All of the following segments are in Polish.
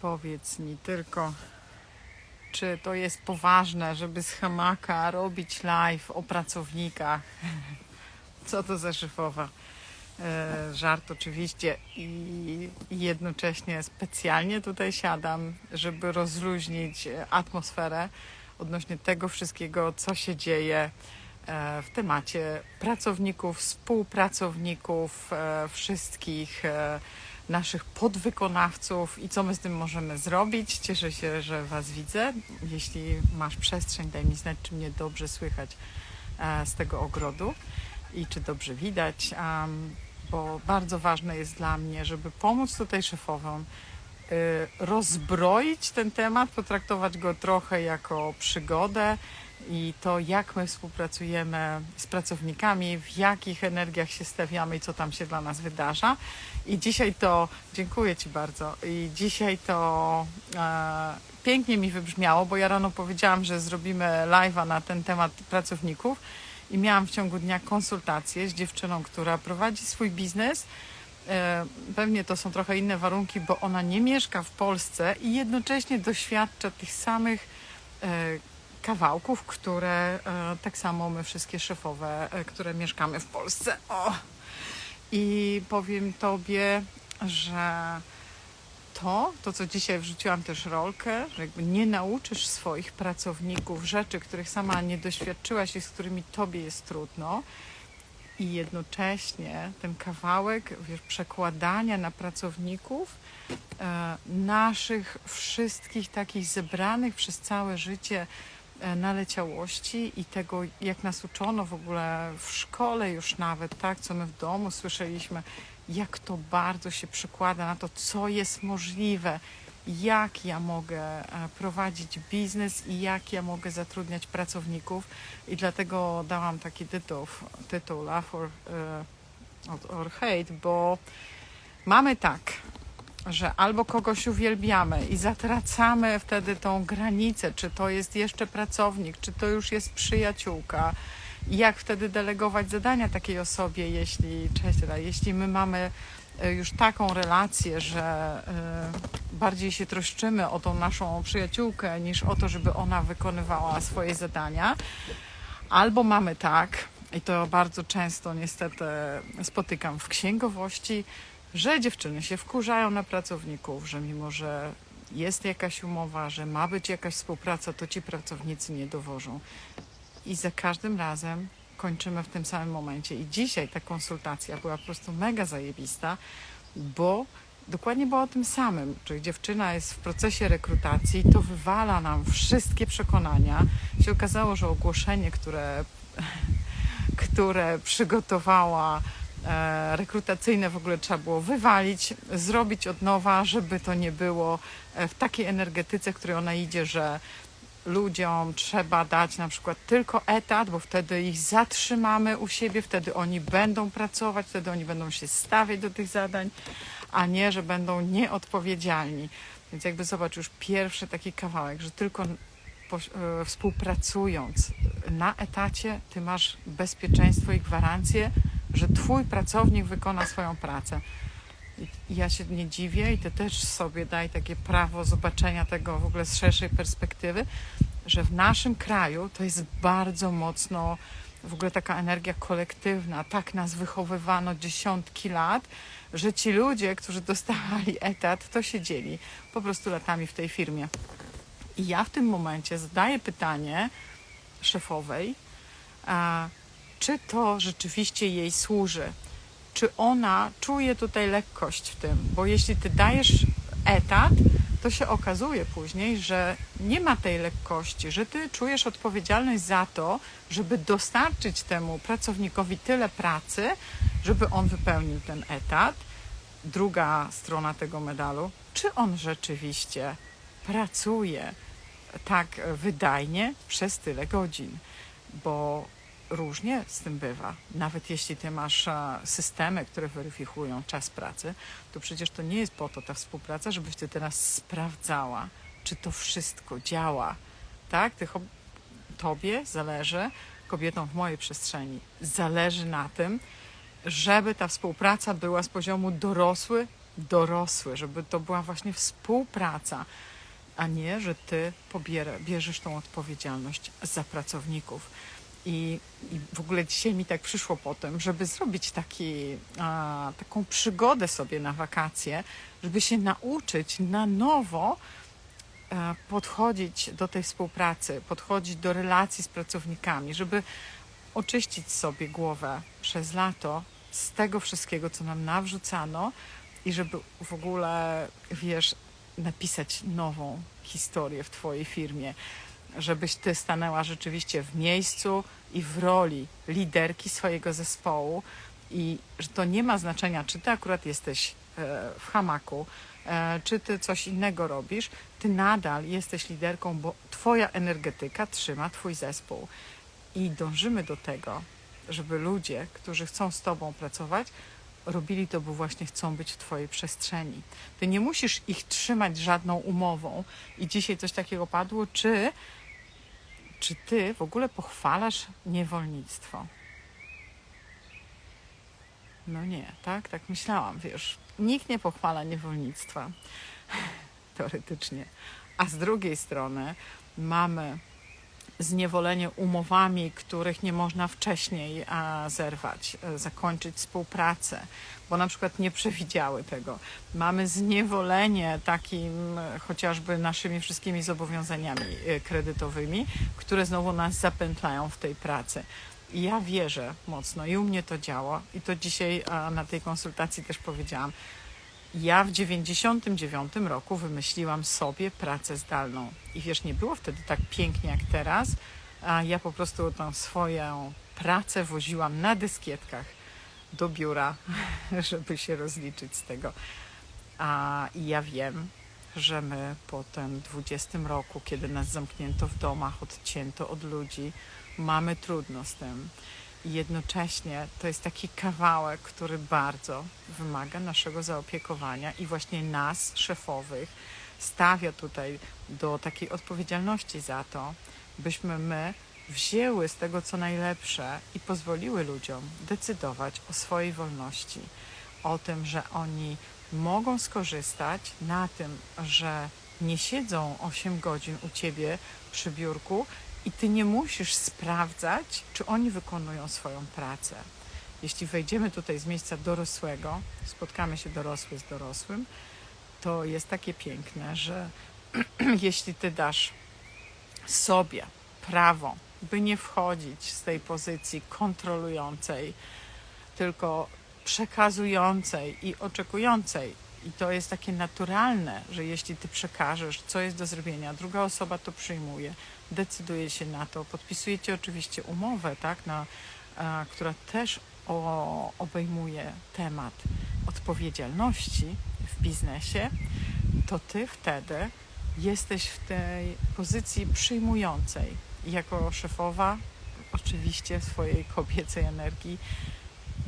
Powiedz mi tylko, czy to jest poważne, żeby z hamaka robić live o pracownikach? Co to za szyfowa? E, żart oczywiście i jednocześnie specjalnie tutaj siadam, żeby rozluźnić atmosferę odnośnie tego wszystkiego, co się dzieje e, w temacie pracowników, współpracowników, e, wszystkich e, naszych podwykonawców i co my z tym możemy zrobić. Cieszę się, że Was widzę. Jeśli masz przestrzeń, daj mi znać, czy mnie dobrze słychać e, z tego ogrodu i czy dobrze widać, bo bardzo ważne jest dla mnie, żeby pomóc tutaj szefowom y, rozbroić ten temat, potraktować go trochę jako przygodę i to, jak my współpracujemy z pracownikami, w jakich energiach się stawiamy i co tam się dla nas wydarza. I dzisiaj to, dziękuję Ci bardzo, i dzisiaj to e, pięknie mi wybrzmiało, bo ja rano powiedziałam, że zrobimy live'a na ten temat pracowników i miałam w ciągu dnia konsultację z dziewczyną, która prowadzi swój biznes. E, Pewnie to są trochę inne warunki, bo ona nie mieszka w Polsce i jednocześnie doświadcza tych samych e, kawałków, które e, tak samo my wszystkie szefowe, e, które mieszkamy w Polsce. O! I powiem Tobie, że to, to co dzisiaj wrzuciłam też rolkę, że jakby nie nauczysz swoich pracowników rzeczy, których sama nie doświadczyłaś i z którymi Tobie jest trudno, i jednocześnie ten kawałek wiesz, przekładania na pracowników e, naszych wszystkich takich zebranych przez całe życie naleciałości i tego, jak nas uczono w ogóle w szkole już nawet, tak, co my w domu słyszeliśmy, jak to bardzo się przekłada na to, co jest możliwe, jak ja mogę e, prowadzić biznes i jak ja mogę zatrudniać pracowników. I dlatego dałam taki tytuł, tytuł Love e, or- or Hate, bo mamy tak, że albo kogoś uwielbiamy i zatracamy wtedy tą granicę, czy to jest jeszcze pracownik, czy to już jest przyjaciółka. Jak wtedy delegować zadania takiej osobie, jeśli, cześć, jeśli my mamy e, już taką relację, że e, bardziej się troszczymy o tą naszą przyjaciółkę niż o to, żeby ona wykonywała swoje zadania. Albo mamy tak, i to bardzo często niestety spotykam w księgowości, że dziewczyny się wkurzają na pracowników, że mimo, że jest jakaś umowa, że ma być jakaś współpraca, to ci pracownicy nie dowożą. I za każdym razem kończymy w tym samym momencie. I dzisiaj ta konsultacja była po prostu mega zajebista, bo dokładnie była o tym samym. Czyli dziewczyna jest w procesie rekrutacji, to wywala nam wszystkie przekonania. Się okazało, że ogłoszenie, które, które przygotowała rekrutacyjne w ogóle trzeba było wywalić, zrobić od nowa, żeby to nie było e, w takiej energetyce, w której ona idzie, że ludziom trzeba dać na przykład tylko etat, bo wtedy ich zatrzymamy u siebie, wtedy oni będą pracować, wtedy oni będą się stawiać do tych zadań, a nie, że będą nieodpowiedzialni. Więc jakby zobacz już pierwszy taki kawałek, że tylko e, współpracując na etacie, ty masz bezpieczeństwo i gwarancję, że twój pracownik wykona swoją pracę. I ja się nie dziwię i ty też sobie daj takie prawo zobaczenia tego w ogóle z szerszej perspektywy, że w naszym kraju to jest bardzo mocno w ogóle taka energia kolektywna. Tak nas wychowywano dziesiątki lat, że ci ludzie, którzy dostawali etat, to siedzieli po prostu latami w tej firmie. I ja w tym momencie zadaję pytanie szefowej, czy to rzeczywiście jej służy? Czy ona czuje tutaj lekkość w tym? Bo jeśli ty dajesz etat, to się okazuje później, że nie ma tej lekkości, że ty czujesz odpowiedzialność za to, żeby dostarczyć temu pracownikowi tyle pracy, żeby on wypełnił ten etat. Druga strona tego medalu, czy on rzeczywiście pracuje tak wydajnie przez tyle godzin, bo różnie z tym bywa. Nawet jeśli ty masz e, systemy, które weryfikują czas pracy, to przecież to nie jest po to ta współpraca, żebyś ty teraz sprawdzała, czy to wszystko działa. Tak? Tych ob- tobie zależy, kobietom w mojej przestrzeni, zależy na tym, żeby ta współpraca była z poziomu dorosły, dorosły, żeby to była właśnie współpraca, a nie, że ty pobiera, bierzesz tą odpowiedzialność za pracowników. I, I w ogóle dzisiaj mi tak przyszło po tym, żeby zrobić taki, a, taką przygodę sobie na wakacje, żeby się nauczyć na nowo e, podchodzić do tej współpracy, podchodzić do relacji z pracownikami, żeby oczyścić sobie głowę przez lato z tego wszystkiego, co nam nawrzucano i żeby w ogóle, wiesz, napisać nową historię w Twojej firmie, żebyś Ty stanęła rzeczywiście w miejscu i w roli liderki swojego zespołu i że to nie ma znaczenia, czy Ty akurat jesteś e, w hamaku, e, czy Ty coś innego robisz, Ty nadal jesteś liderką, bo Twoja energetyka trzyma Twój zespół. I dążymy do tego, żeby ludzie, którzy chcą z Tobą pracować, robili to, bo właśnie chcą być w Twojej przestrzeni. Ty nie musisz ich trzymać żadną umową. I dzisiaj coś takiego padło, czy, czy Ty w ogóle pochwalasz niewolnictwo? No nie, tak? Tak myślałam, wiesz. Nikt nie pochwala niewolnictwa, teoretycznie. A z drugiej strony mamy zniewolenie umowami, których nie można wcześniej a, zerwać, e, zakończyć współpracę, bo na przykład nie przewidziały tego. Mamy zniewolenie takim e, chociażby naszymi wszystkimi zobowiązaniami e, kredytowymi, które znowu nas zapętlają w tej pracy. I ja wierzę mocno i u mnie to działa i to dzisiaj na tej konsultacji też powiedziałam. Ja w 99 roku wymyśliłam sobie pracę zdalną. I wiesz, nie było wtedy tak pięknie jak teraz, a ja po prostu tą swoją pracę woziłam na dyskietkach do biura, żeby się rozliczyć z tego. A i ja wiem, że my po tym 20 roku, kiedy nas zamknięto w domach, odcięto od ludzi, mamy trudno z tym. I jednocześnie to jest taki kawałek, który bardzo wymaga naszego zaopiekowania i właśnie nas, szefowych, stawia tutaj do takiej odpowiedzialności za to, byśmy my wzięły z tego co najlepsze i pozwoliły ludziom decydować o swojej wolności, o tym, że oni mogą skorzystać na tym, że nie siedzą 8 godzin u ciebie przy biurku i ty nie musisz sprawdzać, czy oni wykonują swoją pracę. Jeśli wejdziemy tutaj z miejsca dorosłego, spotkamy się dorosły z dorosłym, to jest takie piękne, że jeśli ty dasz sobie prawo, by nie wchodzić z tej pozycji kontrolującej, tylko przekazującej i oczekującej. I to jest takie naturalne, że jeśli ty przekażesz, co jest do zrobienia, druga osoba to przyjmuje, decyduje się na to. Podpisujecie oczywiście umowę, tak, na, a, która też o, obejmuje temat odpowiedzialności w biznesie, to ty wtedy jesteś w tej pozycji przyjmującej. Jako szefowa, oczywiście swojej kobiecej energii,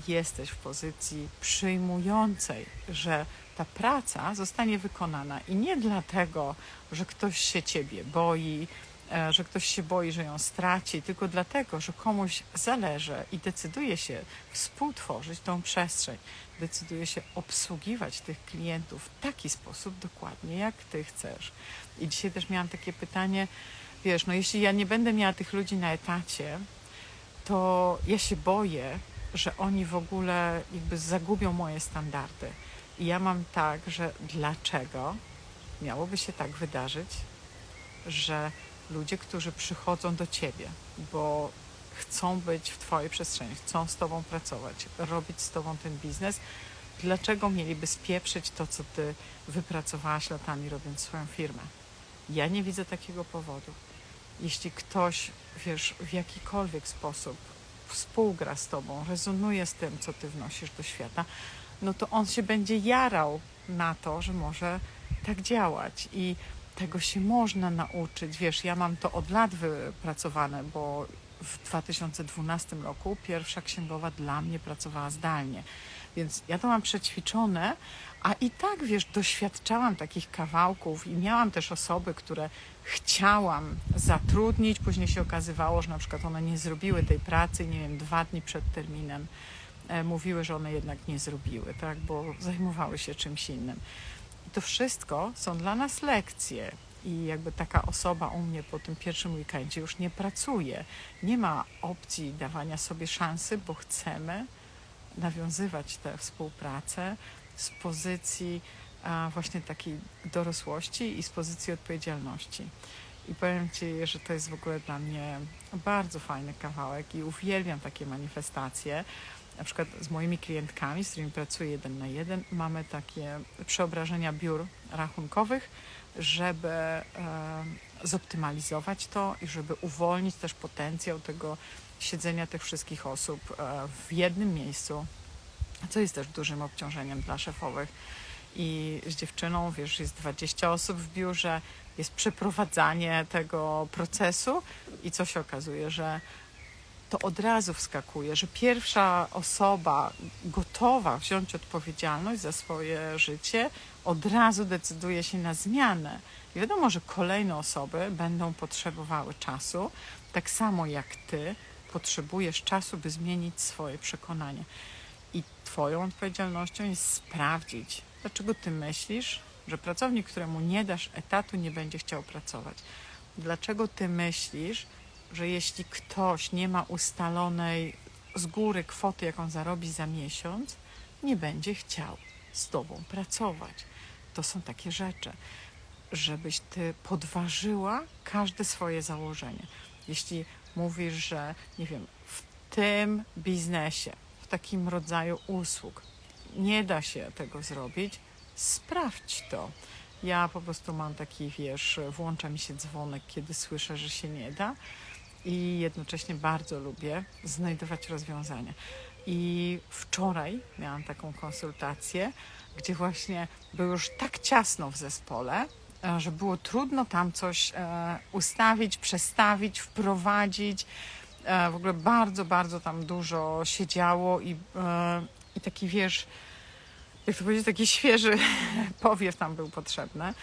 jesteś w pozycji przyjmującej, że ta praca zostanie wykonana i nie dlatego, że ktoś się ciebie boi, e, że ktoś się boi, że ją straci, tylko dlatego, że komuś zależy i decyduje się współtworzyć tą przestrzeń, decyduje się obsługiwać tych klientów w taki sposób dokładnie, jak ty chcesz. I dzisiaj też miałam takie pytanie, wiesz, no jeśli ja nie będę miała tych ludzi na etacie, to ja się boję, że oni w ogóle jakby zagubią moje standardy. I ja mam tak, że dlaczego miałoby się tak wydarzyć, że ludzie, którzy przychodzą do ciebie, bo chcą być w Twojej przestrzeni, chcą z Tobą pracować, robić z Tobą ten biznes, dlaczego mieliby spieprzyć to, co Ty wypracowałaś latami, robiąc swoją firmę? Ja nie widzę takiego powodu. Jeśli ktoś, wiesz, w jakikolwiek sposób współgra z Tobą, rezonuje z tym, co Ty wnosisz do świata, no to on się będzie jarał na to, że może tak działać. I tego się można nauczyć. Wiesz, ja mam to od lat wypracowane, bo w 2012 roku pierwsza księgowa dla mnie pracowała zdalnie. Więc ja to mam przećwiczone, a i tak, wiesz, doświadczałam takich kawałków i miałam też osoby, które chciałam zatrudnić. Później się okazywało, że na przykład one nie zrobiły tej pracy, nie wiem, dwa dni przed terminem e, mówiły, że one jednak nie zrobiły, tak, bo zajmowały się czymś innym. To wszystko są dla nas lekcje. I jakby taka osoba u mnie po tym pierwszym weekendzie już nie pracuje. Nie ma opcji dawania sobie szansy, bo chcemy nawiązywać tę współpracę z pozycji właśnie takiej dorosłości i z pozycji odpowiedzialności. I powiem Ci, że to jest w ogóle dla mnie bardzo fajny kawałek i uwielbiam takie manifestacje. Na przykład z moimi klientkami, z którymi pracuję jeden na jeden, mamy takie przeobrażenia biur rachunkowych, żeby e, zoptymalizować to i żeby uwolnić też potencjał tego siedzenia tych wszystkich osób e, w jednym miejscu, co jest też dużym obciążeniem dla szefowych. I z dziewczyną, wiesz, jest 20 osób w biurze, jest przeprowadzanie tego procesu i co się okazuje, że to od razu wskakuje, że pierwsza osoba gotowa wziąć odpowiedzialność za swoje życie od razu decyduje się na zmianę. I wiadomo, że kolejne osoby będą potrzebowały czasu, tak samo jak ty potrzebujesz czasu, by zmienić swoje przekonanie. I Twoją odpowiedzialnością jest sprawdzić, dlaczego Ty myślisz, że pracownik, któremu nie dasz etatu, nie będzie chciał pracować. Dlaczego Ty myślisz, że jeśli ktoś nie ma ustalonej z góry kwoty, jaką zarobi za miesiąc, nie będzie chciał z Tobą pracować. To są takie rzeczy, żebyś Ty podważyła każde swoje założenie. Jeśli mówisz, że nie wiem, w tym biznesie, w takim rodzaju usług nie da się tego zrobić, sprawdź to. Ja po prostu mam taki, wiesz, włącza mi się dzwonek, kiedy słyszę, że się nie da i jednocześnie bardzo lubię znajdować rozwiązania. I wczoraj miałam taką konsultację, gdzie właśnie było już tak ciasno w zespole, e, że było trudno tam coś e, ustawić, przestawić, wprowadzić. E, w ogóle bardzo, bardzo tam dużo się działo i, i taki wiesz, jak to powiedzieć, taki świeży powiew tam był potrzebny.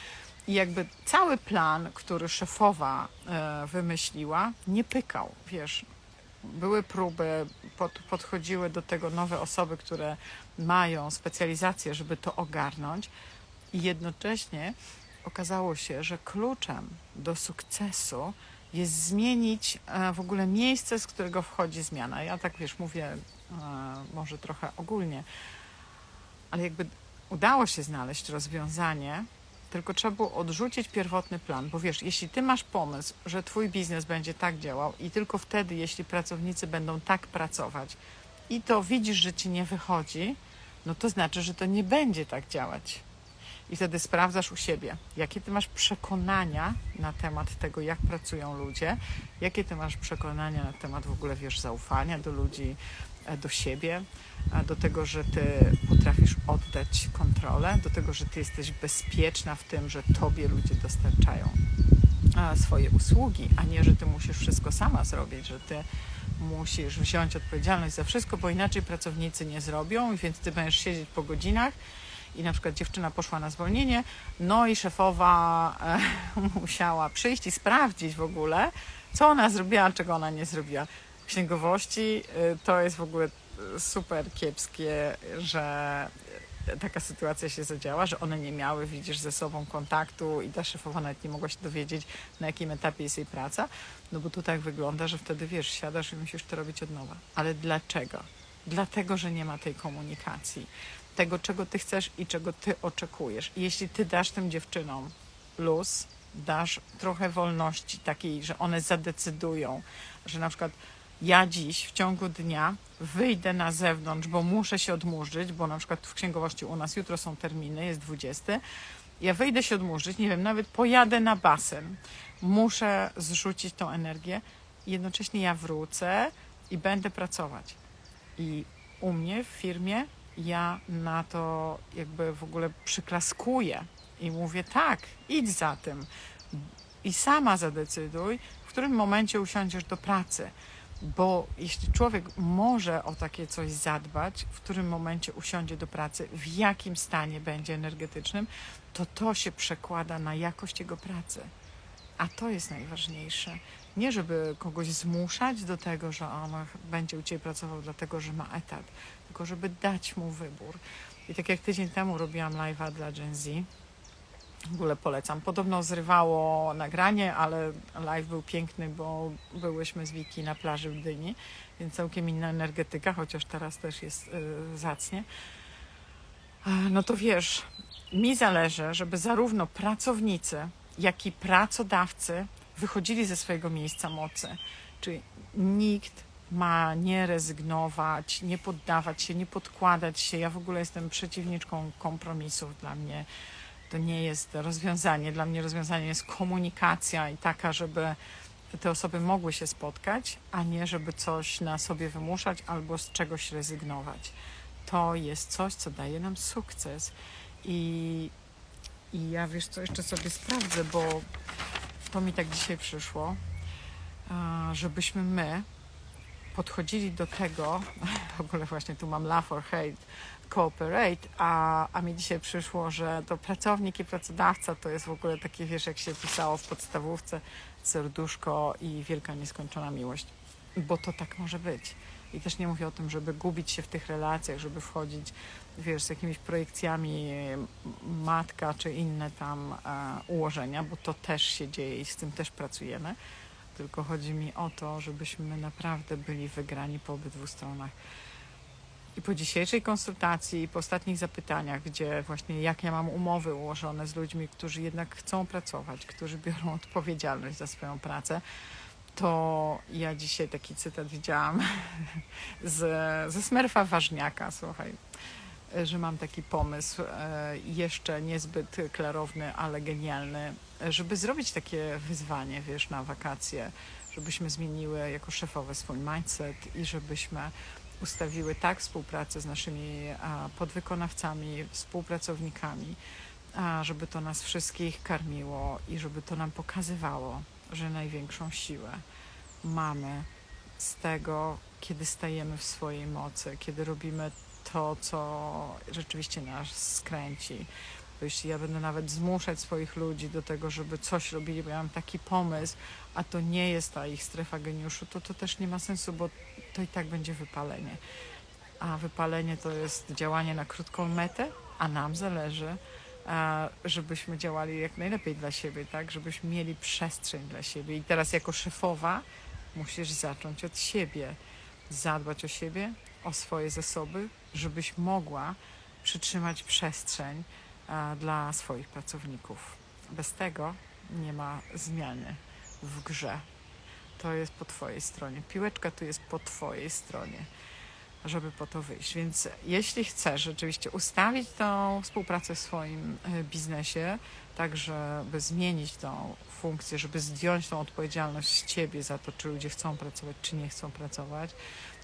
I jakby cały plan, który szefowa e, wymyśliła, nie pykał, wiesz. Były próby, pod, podchodziły do tego nowe osoby, które mają specjalizację, żeby to ogarnąć, i jednocześnie okazało się, że kluczem do sukcesu jest zmienić e, w ogóle miejsce, z którego wchodzi zmiana. Ja tak wiesz, mówię e, może trochę ogólnie, ale jakby udało się znaleźć rozwiązanie, tylko trzeba było odrzucić pierwotny plan, bo wiesz, jeśli ty masz pomysł, że twój biznes będzie tak działał i tylko wtedy, jeśli pracownicy będą tak pracować i to widzisz, że ci nie wychodzi, no to znaczy, że to nie będzie tak działać. I wtedy sprawdzasz u siebie, jakie ty masz przekonania na temat tego, jak pracują ludzie, jakie ty masz przekonania na temat w ogóle, wiesz, zaufania do ludzi, do siebie, do tego, że ty potrafisz oddać kontrolę, do tego, że ty jesteś bezpieczna w tym, że tobie ludzie dostarczają swoje usługi, a nie, że ty musisz wszystko sama zrobić, że ty musisz wziąć odpowiedzialność za wszystko, bo inaczej pracownicy nie zrobią, więc ty będziesz siedzieć po godzinach i na przykład dziewczyna poszła na zwolnienie, no i szefowa e, musiała przyjść i sprawdzić w ogóle, co ona zrobiła, czego ona nie zrobiła. Księgowości e, to jest w ogóle super kiepskie, że taka sytuacja się zadziała, że one nie miały, widzisz, ze sobą kontaktu i ta szefowa nawet nie mogła się dowiedzieć, na jakim etapie jest jej praca, no bo tu tak wygląda, że wtedy, wiesz, siadasz i musisz to robić od nowa. Ale dlaczego? Dlatego, że nie ma tej komunikacji, tego, czego ty chcesz i czego ty oczekujesz. I jeśli ty dasz tym dziewczynom luz, dasz trochę wolności takiej, że one zadecydują, że na przykład ja dziś w ciągu dnia wyjdę na zewnątrz, bo muszę się odmurzyć, bo na przykład w księgowości u nas jutro są terminy, jest 20. Ja wyjdę się odmurzyć, nie wiem, nawet pojadę na basen. Muszę zrzucić tą energię jednocześnie ja wrócę i będę pracować. I u mnie w firmie ja na to jakby w ogóle przyklaskuję i mówię tak, idź za tym i sama zadecyduj, w którym momencie usiądziesz do pracy. Bo jeśli człowiek może o takie coś zadbać, w którym momencie usiądzie do pracy, w jakim stanie będzie energetycznym, to to się przekłada na jakość jego pracy. A to jest najważniejsze. Nie, żeby kogoś zmuszać do tego, że on będzie u Ciebie pracował dlatego, że ma etat, tylko żeby dać mu wybór. I tak jak tydzień temu robiłam live'a dla Gen Z, w ogóle polecam. Podobno zrywało nagranie, ale live był piękny, bo byłyśmy z Wiki na plaży w Gdyni, więc całkiem inna energetyka, chociaż teraz też jest yy, zacnie. E, No to wiesz, mi zależy, żeby zarówno pracownicy, jak i pracodawcy wychodzili ze swojego miejsca mocy. Czyli nikt ma nie rezygnować, nie poddawać się, nie podkładać się. Ja w ogóle jestem przeciwniczką kompromisów. Dla mnie to nie jest rozwiązanie. Dla mnie rozwiązaniem jest komunikacja i taka, żeby te osoby mogły się spotkać, a nie żeby coś na sobie wymuszać albo z czegoś rezygnować. To jest coś, co daje nam sukces. I, i ja wiesz co, jeszcze sobie sprawdzę, bo to mi tak dzisiaj przyszło, żebyśmy my podchodzili do tego, w ogóle właśnie tu mam love or hate, cooperate, a, a mi dzisiaj przyszło, że to pracownik i pracodawca to jest w ogóle takie, wiesz, jak się pisało w podstawówce, serduszko i wielka nieskończona miłość, bo to tak może być. I też nie mówię o tym, żeby gubić się w tych relacjach, żeby wchodzić, wiesz, z jakimiś projekcjami matka czy inne tam e, ułożenia, bo to też się dzieje i z tym też pracujemy. Tylko chodzi mi o to, żebyśmy naprawdę byli wygrani po obydwu stronach. I po dzisiejszej konsultacji, i po ostatnich zapytaniach, gdzie właśnie jak ja mam umowy ułożone z ludźmi, którzy jednak chcą pracować, którzy biorą odpowiedzialność za swoją pracę, to ja dzisiaj taki cytat widziałam z, ze Smerfa Ważniaka, słuchaj, że mam taki pomysł, e, jeszcze niezbyt klarowny, ale genialny, żeby zrobić takie wyzwanie, wiesz, na wakacje, żebyśmy zmieniły jako szefowe swój mindset i żebyśmy ustawiły tak współpracę z naszymi podwykonawcami, współpracownikami, żeby to nas wszystkich karmiło i żeby to nam pokazywało, że największą siłę mamy z tego, kiedy stajemy w swojej mocy, kiedy robimy to, co rzeczywiście nas skręci. Bo jeśli ja będę nawet zmuszać swoich ludzi do tego, żeby coś robili, bo ja mam taki pomysł, a to nie jest ta ich strefa geniuszu, to to też nie ma sensu, bo to i tak będzie wypalenie. A wypalenie to jest działanie na krótką metę, a nam zależy, a, żebyśmy działali jak najlepiej dla siebie, tak? Żebyśmy mieli przestrzeń dla siebie. I teraz jako szefowa musisz zacząć od siebie, zadbać o siebie, o swoje zasoby, żebyś mogła przytrzymać przestrzeń a, dla swoich pracowników. Bez tego nie ma zmiany w grze. To jest po Twojej stronie. Piłeczka tu jest po Twojej stronie, żeby po to wyjść. Więc jeśli chcesz rzeczywiście ustawić tą współpracę w swoim e, biznesie, tak żeby zmienić tą funkcję, żeby zdjąć tą odpowiedzialność z Ciebie za to, czy ludzie chcą pracować, czy nie chcą pracować,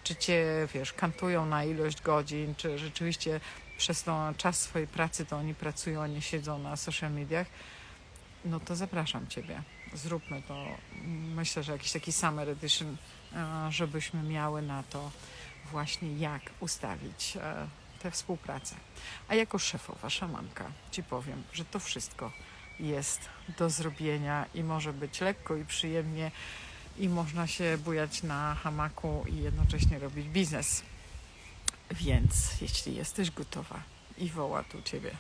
czy Cię, wiesz, kantują na ilość godzin, czy rzeczywiście przez ten czas swojej pracy to oni pracują, a nie siedzą na social mediach, no to zapraszam Ciebie. Zróbmy to. Myślę, że jakiś taki summer edition, e, żebyśmy miały na to właśnie jak ustawić e, tę współpracę. A jako szefowa szamanka Ci powiem, że to wszystko jest do zrobienia i może być lekko i przyjemnie i można się bujać na hamaku i jednocześnie robić biznes. Więc jeśli jesteś gotowa i woła tu Ciebie,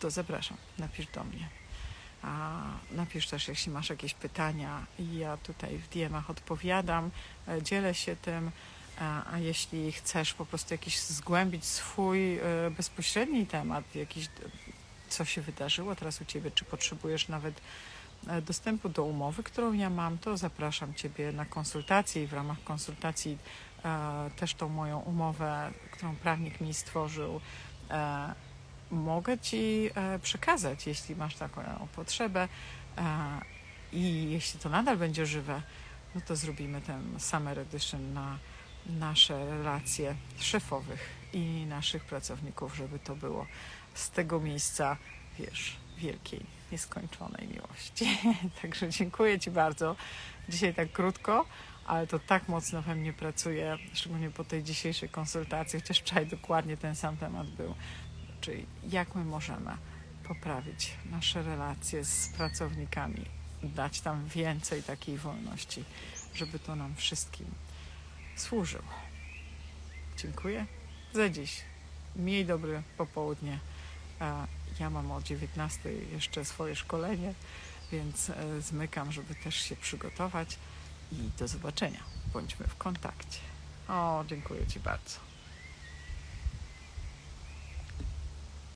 to zapraszam, napisz do mnie. A napisz też, jeśli masz jakieś pytania, ja tutaj w DM-ach odpowiadam, e, dzielę się tym. A, a jeśli chcesz po prostu jakiś zgłębić swój e, bezpośredni temat, jakiś, co się wydarzyło teraz u Ciebie, czy potrzebujesz nawet e, dostępu do umowy, którą ja mam, to zapraszam Ciebie na konsultację i w ramach konsultacji e, też tą moją umowę, którą prawnik mi stworzył, e, mogę Ci e, przekazać, jeśli masz taką potrzebę. E, i jeśli to nadal będzie żywe, no to zrobimy ten Summer Edition na nasze relacje szefowych i naszych pracowników, żeby to było z tego miejsca, wiesz, wielkiej, nieskończonej miłości. Także dziękuję Ci bardzo. Dzisiaj tak krótko, ale to tak mocno we mnie pracuje, szczególnie po tej dzisiejszej konsultacji, chociaż wczoraj dokładnie ten sam temat był. Czyli jak my możemy poprawić nasze relacje z pracownikami dać tam więcej takiej wolności, żeby to nam wszystkim służyło. Dziękuję za dziś. Miej dobre popołudnie. Ja mam o 19 jeszcze swoje szkolenie, więc e, zmykam, żeby też się przygotować i do zobaczenia. Bądźmy w kontakcie. O, dziękuję Ci bardzo.